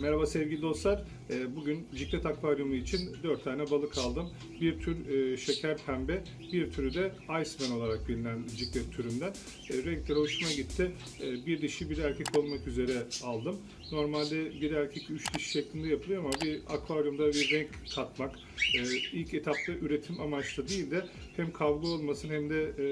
Merhaba sevgili dostlar. Ee, Bugün Ciklet Akvaryumu için 4 tane balık aldım. Bir tür e, şeker pembe, bir türü de Iceman olarak bilinen ciklet türünden. E, Renkleri hoşuma gitti. E, Bir dişi bir erkek olmak üzere aldım. Normalde bir erkek üç dişi şeklinde yapılıyor ama bir akvaryumda bir renk katmak e, ilk etapta üretim amaçlı değil de hem kavga olmasın hem de e,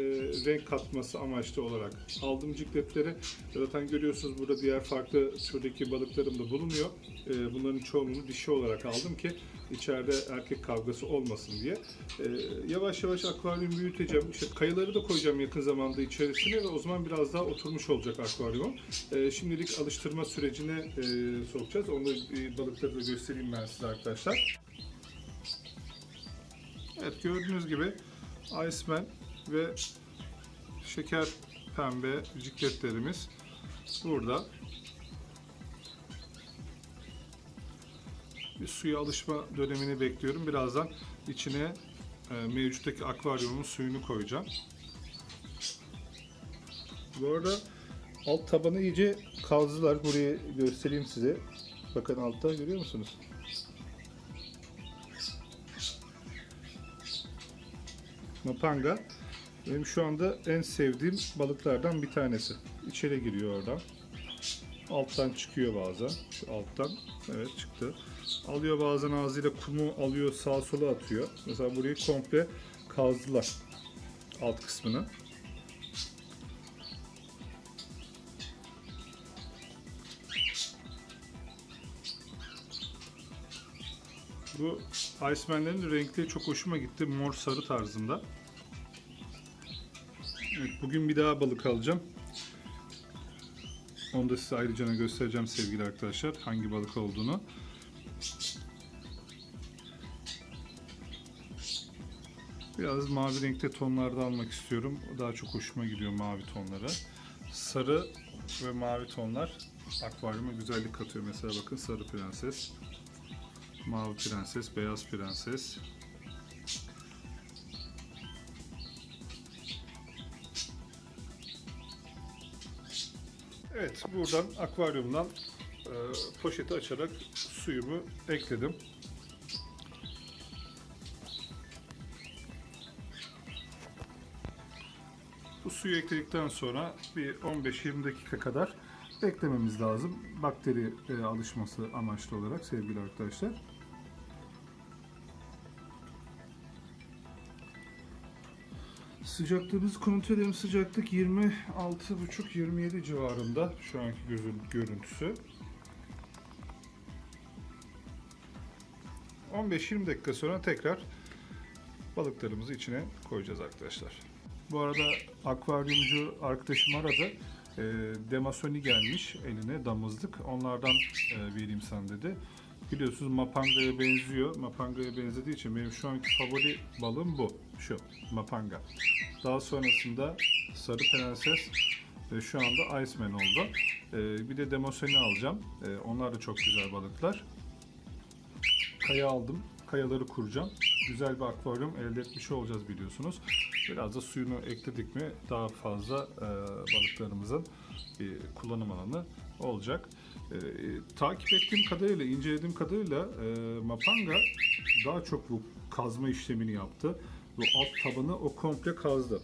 renk katması amaçlı olarak aldım cikletleri. Zaten görüyorsunuz burada diğer farklı türdeki balıklarım da bulunuyor. E, bunların çoğunluğunu dişi olarak aldım ki içeride erkek kavgası olmasın diye. E, yavaş yavaş akvaryum büyüteceğim. İşte kayaları da koyacağım yakın zamanda içerisine ve o zaman biraz daha oturmuş olacak akvaryumum. E, şimdilik alıştırma sürecine e, sokacağız. Onu e, balıkları da göstereyim ben size arkadaşlar. Evet gördüğünüz gibi Iceman ve şeker pembe cikletlerimiz burada. Bir suya alışma dönemini bekliyorum. Birazdan içine e, mevcuttaki akvaryumun suyunu koyacağım. Bu arada alt tabanı iyice kazdılar. Burayı göstereyim size. Bakın altta görüyor musunuz? Mapanga benim şu anda en sevdiğim balıklardan bir tanesi. İçeri giriyor oradan. Alttan çıkıyor bazen. Şu alttan. Evet çıktı. Alıyor bazen ağzıyla kumu alıyor sağa sola atıyor. Mesela burayı komple kazdılar. Alt kısmını. Bu Iceman'lerin renkleri çok hoşuma gitti. Mor sarı tarzında. Evet, bugün bir daha balık alacağım. Onu da size ayrıca göstereceğim sevgili arkadaşlar. Hangi balık olduğunu. Biraz mavi renkte tonlarda almak istiyorum. Daha çok hoşuma gidiyor mavi tonları. Sarı ve mavi tonlar akvaryuma güzellik katıyor. Mesela bakın sarı prenses, mavi prenses, beyaz prenses. Evet, buradan akvaryumdan e, poşeti açarak suyumu ekledim. Suyu ekledikten sonra bir 15-20 dakika kadar beklememiz lazım. Bakteri e, alışması amaçlı olarak sevgili arkadaşlar. Sıcaklığımız kontrol edelim. Sıcaklık 26,5-27 civarında şu anki gözün görüntüsü. 15-20 dakika sonra tekrar balıklarımızı içine koyacağız arkadaşlar. Bu arada akvaryumcu arkadaşım aradı. E, Demasoni gelmiş eline damızlık. Onlardan e, vereyim sana dedi. Biliyorsunuz mapangaya benziyor. Mapangaya benzediği için benim şu anki favori balım bu. Şu mapanga. Daha sonrasında sarı prenses ve şu anda Iceman oldu. E, bir de Demasoni alacağım. E, onlar da çok güzel balıklar. Kaya aldım. Kayaları kuracağım. Güzel bir akvaryum elde etmiş olacağız biliyorsunuz. Biraz da suyunu ekledik mi daha fazla e, balıklarımızın bir kullanım alanı olacak. E, takip ettiğim kadarıyla, incelediğim kadarıyla e, Mapanga daha çok bu kazma işlemini yaptı. Bu alt tabanı o komple kazdı.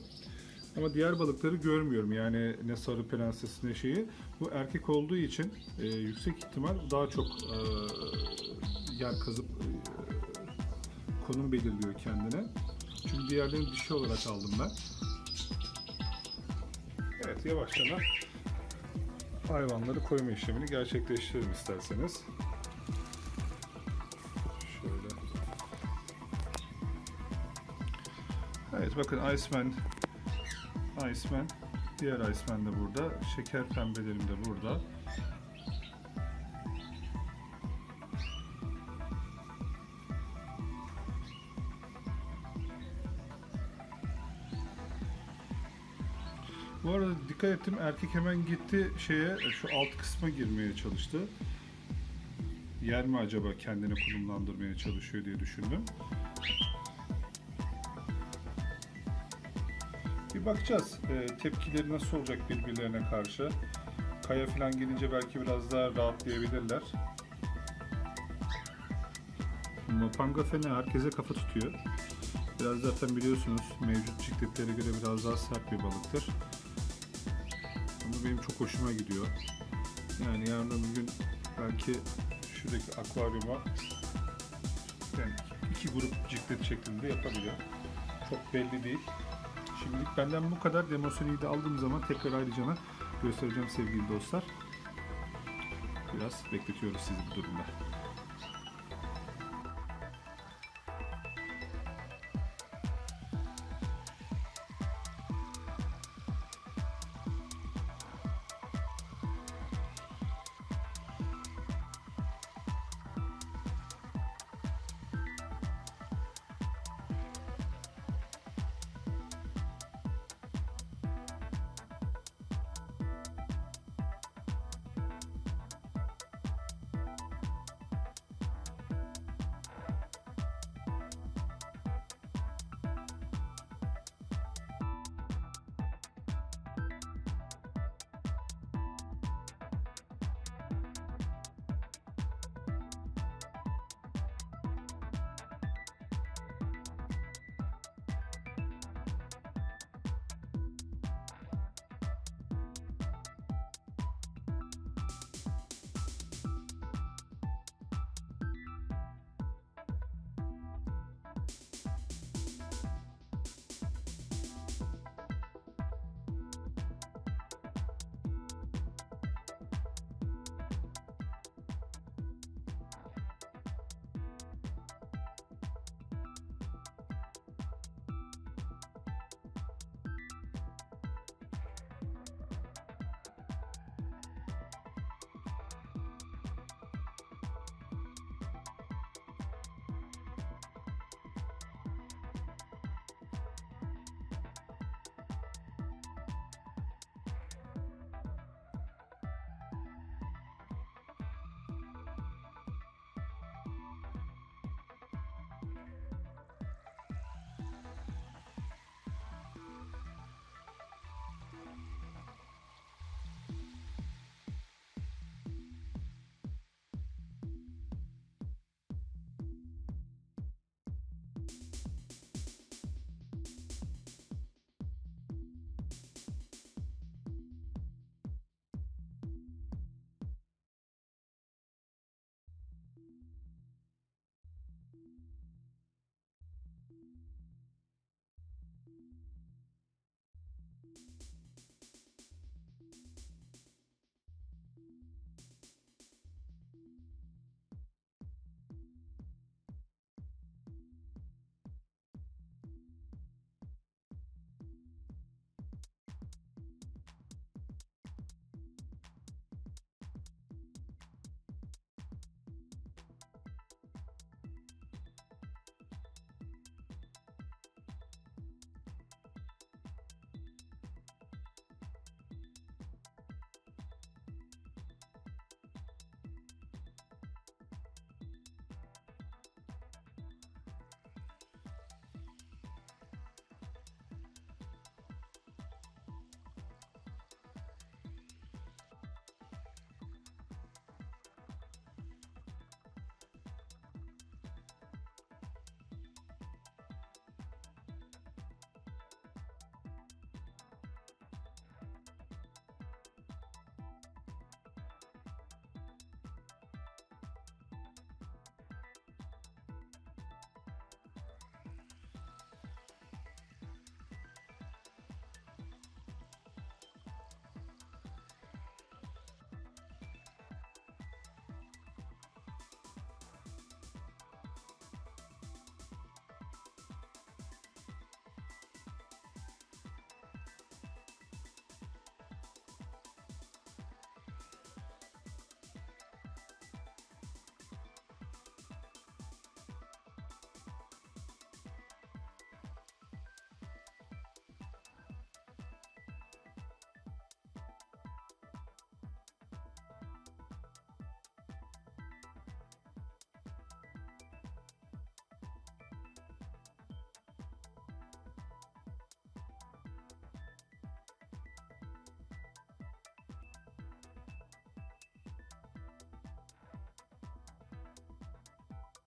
Ama diğer balıkları görmüyorum. Yani ne sarı prenses ne şeyi. Bu erkek olduğu için e, yüksek ihtimal daha çok e, yer kazıp e, konum belirliyor kendine. Çünkü diğerlerini dişi olarak aldım ben. Evet yavaştan hayvanları koyma işlemini gerçekleştirelim isterseniz. Şöyle. Evet bakın Iceman Iceman diğer Iceman de burada. Şeker pembelerim de burada. Bu arada dikkat ettim erkek hemen gitti şeye şu alt kısma girmeye çalıştı. Yer mi acaba kendini konumlandırmaya çalışıyor diye düşündüm. Bir bakacağız e, tepkileri nasıl olacak birbirlerine karşı. Kaya falan gelince belki biraz daha rahatlayabilirler. Ama Pangafene herkese kafa tutuyor. Biraz zaten biliyorsunuz mevcut cikletlere göre biraz daha sert bir balıktır. Benim çok hoşuma gidiyor. Yani yarın öbür gün belki şuradaki akvaryuma yani iki grup ciklet şeklinde yapabiliyor. Çok belli değil. Şimdilik benden bu kadar. Demosoni'yi de aldığım zaman tekrar ayrıca göstereceğim sevgili dostlar. Biraz bekletiyoruz sizi bu durumda.